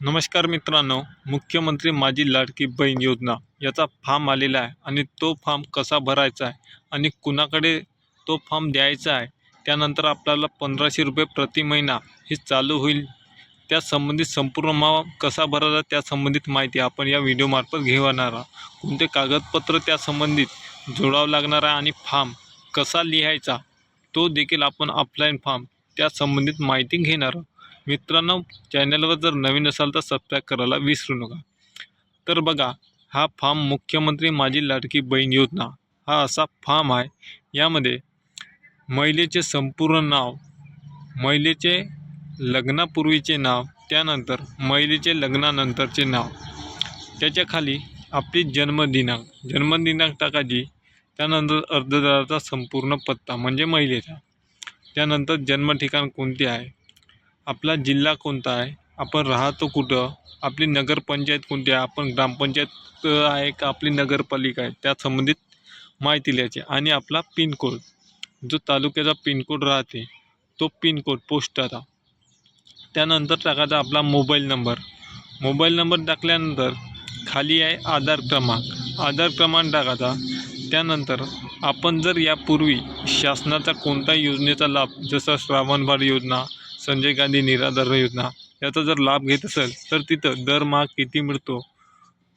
नमस्कार मित्रांनो मुख्यमंत्री माझी लाडकी बहीण योजना याचा फॉर्म आलेला आहे आणि तो फॉर्म कसा भरायचा आहे आणि कुणाकडे तो फॉर्म द्यायचा आहे त्यानंतर आपल्याला पंधराशे रुपये प्रति महिना हे चालू होईल. त्या संबंधित संपूर्ण माव कसा भरायचा त्या संबंधित माहिती आपण या व्हिडिओमार्फत घेणार आहोत. कोणते कागदपत्र त्या संबंधित जोडावं लागणार आहे आणि फॉर्म कसा लिहायचा तो देखील आपण ऑफलाईन फॉर्म त्या संबंधित माहिती घेणार आहोत. मित्रांनो चॅनलवर जर नवीन असाल तर सबस्क्राईब करायला विसरू नका. तर बघा हा फॉर्म मुख्यमंत्री माझी लाडकी बहीण योजना हा असा फॉर्म आहे. यामध्ये महिलेचे संपूर्ण नाव महिलेचे लग्नापूर्वीचे नाव त्यानंतर महिलेचे लग्नानंतरचे नाव. त्याच्याखाली आपली जन्मदिनांक जन्मदिनांक टाकायची त्यानंतर अर्जदाराचा संपूर्ण पत्ता म्हणजे महिलेचा. त्यानंतर जन्मठिकाण कोणते आहे? आपला जिल्हा कोणता आहे? आपण राहतो कुठं? आपली नगरपंचायत कोणती आहे? आपण ग्रामपंचायत आहे का? आपली नगरपालिका आहे? त्या संबंधित माहिती लिहायची. आणि आपला पिनकोड. जो तालुक्याचा पिनकोड राहते तो पिनकोड पोस्टाचा त्यानंतर टाकायचा आपला मोबाईल नंबर. मोबाईल नंबर टाकल्यानंतर खाली आहे आधार क्रमांक. आधार क्रमांक टाकायचा. त्यानंतर आपण जर यापूर्वी शासनाचा कोणता योजनेचा लाभ जसं श्रावणबाळ योजना संजय गांधी निराधार योजना याचा जर लाभ घेत असेल तर तिथं दरमहा किती मिळतो?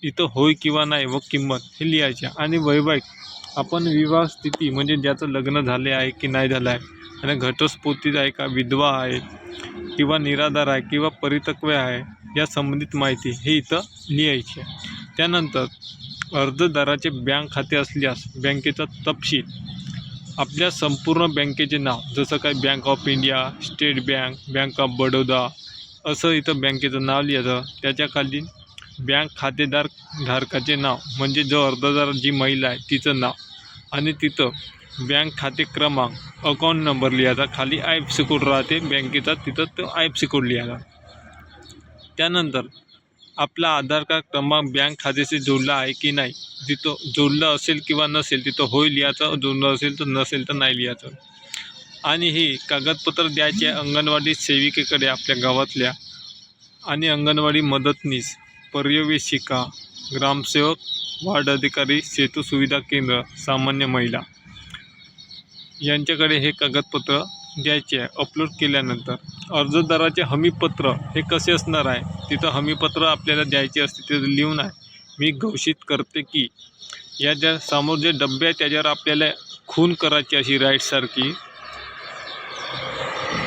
इथं होय किंवा नाही व किंमत हे लिहायचे आणि वैवाहिक आपण विवाह स्थिती म्हणजे ज्याचं लग्न झाले आहे की नाही झालं आहे आणि घटस्फोटीत आहे का विधवा आहे किंवा निराधार आहे किंवा परितक्व आहे या संबंधित माहिती हे इथं लिहायची त्यानंतर अर्जदाराचे बँक खाते असल्यास बँकेचा तपशील आपल्या संपूर्ण बँकेचे नाव जसं काय Bank of India State Bank Bank of Baroda असं इथं बँकेचं नाव लिहायचं. त्याच्याखाली बँक खातेदार धारकाचे नाव म्हणजे जो अर्जदार जी महिला आहे तिचं नाव. आणि तिथं बँक खाते क्रमांक अकाउंट नंबर लिहायचा. खाली आय एफ सी कोड राहते बँकेचा तिथं तो आय एफ सी कोड लिहायचा. त्यानंतर आपला आधार कार्ड क्रमांक बँक खात्याशी जोडला आहे की नाही तिथं जोडलं असेल किंवा नसेल तिथं होय लिहायचं जोडलं असेल तर नसेल तर नाही लिहायचं. आणि हे कागदपत्र द्यायचे अंगणवाडी सेविकेकडे आपल्या गावातल्या. आणि अंगणवाडी मदतनीस पर्यवेक्षिका ग्रामसेवक वार्ड अधिकारी सेतू सुविधा केंद्र सामान्य महिला. यांच्याकडे हे कागदपत्र द्यायचे आहे. अपलोड केल्यानंतर अर्जदाराचे हमीपत्र हे कसे असणार आहे? तिथं हमीपत्र आपल्याला द्यायचे असते तिथं लिहून आहे. मी घोषित करते की या ज्या समोर जे डबे आहे त्याच्यावर आपल्याला खून करायची अशी राईटसारखी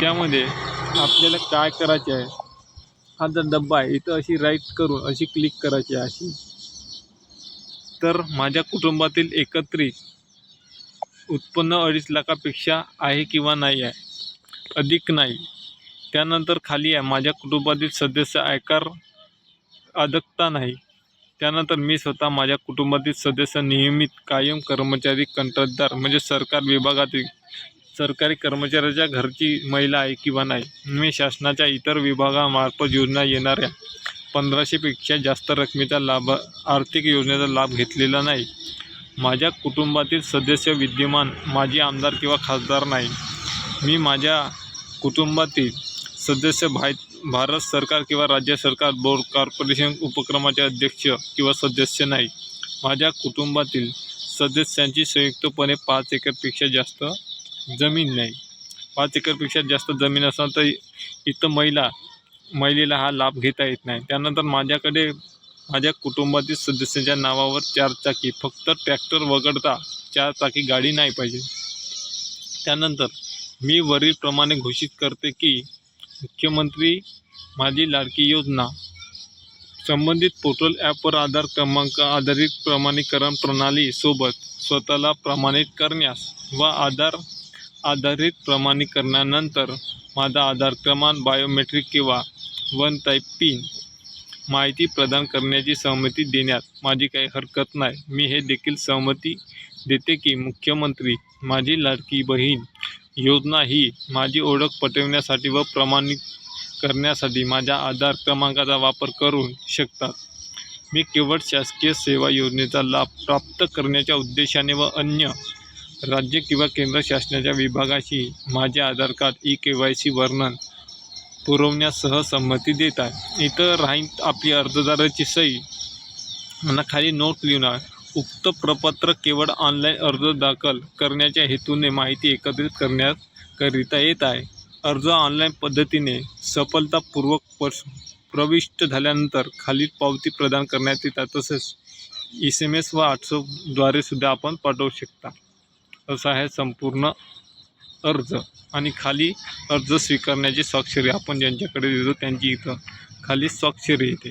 त्यामध्ये आपल्याला काय करायचे आहे? हा जो डब्बा आहे इथं अशी राईट करून अशी क्लिक करायची आहे अशी. तर माझ्या कुटुंबातील एकत्रित उत्पन्न अडीच लाखापेक्षा आहे किंवा नाही आहे? अधिक नाही. त्यानंतर खाली आहे. माझ्या कुटुंबातील सदस्य आयकर अधकता नाही. त्यानंतर मी स्वतः माझ्या कुटुंबातील सदस्य नियमित कायम कर्मचारी कंत्राटदार म्हणजे सरकार विभागातील सरकारी कर्मचाऱ्याच्या घरची महिला आहे किंवा नाही. मी शासनाच्या इतर विभागामार्फत योजना येणाऱ्या पंधराशेपेक्षा जास्त रकमेचा लाभ आर्थिक योजनेचा लाभ घेतलेला नाही. माझ्या कुटुंबातील सदस्य विद्यमान माजी आमदार किंवा खासदार नाही. मी माझ्या कुटुंबातील सदस्य भाय भारत सरकार किंवा राज्य सरकार बोर्ड कॉर्पोरेशन उपक्रमाचे अध्यक्ष किंवा सदस्य नाही. माझ्या कुटुंबातील सदस्यांची संयुक्तपणे पाच एकरपेक्षा जास्त जमीन नाही. पाच एकरपेक्षा जास्त जमीन असणार तर इथं महिला महिलेला हा लाभ घेता येत नाही. त्यानंतर माझ्याकडे माझ्या कुटुंबातील सदस्यांच्या नावावर चार चाकी. फक्त ट्रॅक्टर वगळता चार चाकी गाडी नाही पाहिजे. त्यानंतर मी वरीलप्रमाणे घोषित करते की मुख्यमंत्री माझी लाडकी योजना. संबंधित पोर्टल ॲपवर आधार क्रमांक आधारित प्रमाणीकरण प्रणालीसोबत स्वतःला प्रमाणित करण्यास व आधार आधारित प्रमाणीकरणानंतर माझा आधार क्रमांक बायोमेट्रिक किंवा वन टाईप पिन माहिती प्रदान करण्याची सहमती देण्यात माझी काही हरकत नाही. मी हे देखील सहमती देते की मुख्यमंत्री माझी लाडकी बहीण योजना ही माझी ओळख पटवण्यासाठी व प्रमाणित करण्यासाठी माझ्या आधार क्रमांकाचा वापर करू शकतात. मी केवळ शासकीय सेवा योजनेचा लाभ प्राप्त करण्याच्या उद्देशाने व अन्य राज्य किंवा केंद्र शासनाच्या विभागाशी माझे Aadhaar card E K Y C वर्णन पुरवण्यासह संमती देत आहे. इथं राहीन आपली अर्जदाराची सही. आणि खाली नोट लिहिणार उक्त प्रपत्र केवळ ऑनलाईन अर्ज दाखल करण्याच्या हेतूने माहिती एकत्रित करण्याकरिता येत आहे. अर्ज ऑनलाईन पद्धतीने सफलतापूर्वक पस प्रविष्ट झाल्यानंतर खालील पावती प्रदान करण्यात येतात तसेच एस एम एस व व्हॉट्सअपद्वारे सुद्धा आपण पाठवू शकता. असा आहे संपूर्ण अर्ज. आणि खाली अर्ज स्वीकारण्याची स्वाक्षरी आपण ज्यांच्याकडे देतो त्यांची इथं खाली स्वाक्षरी येते.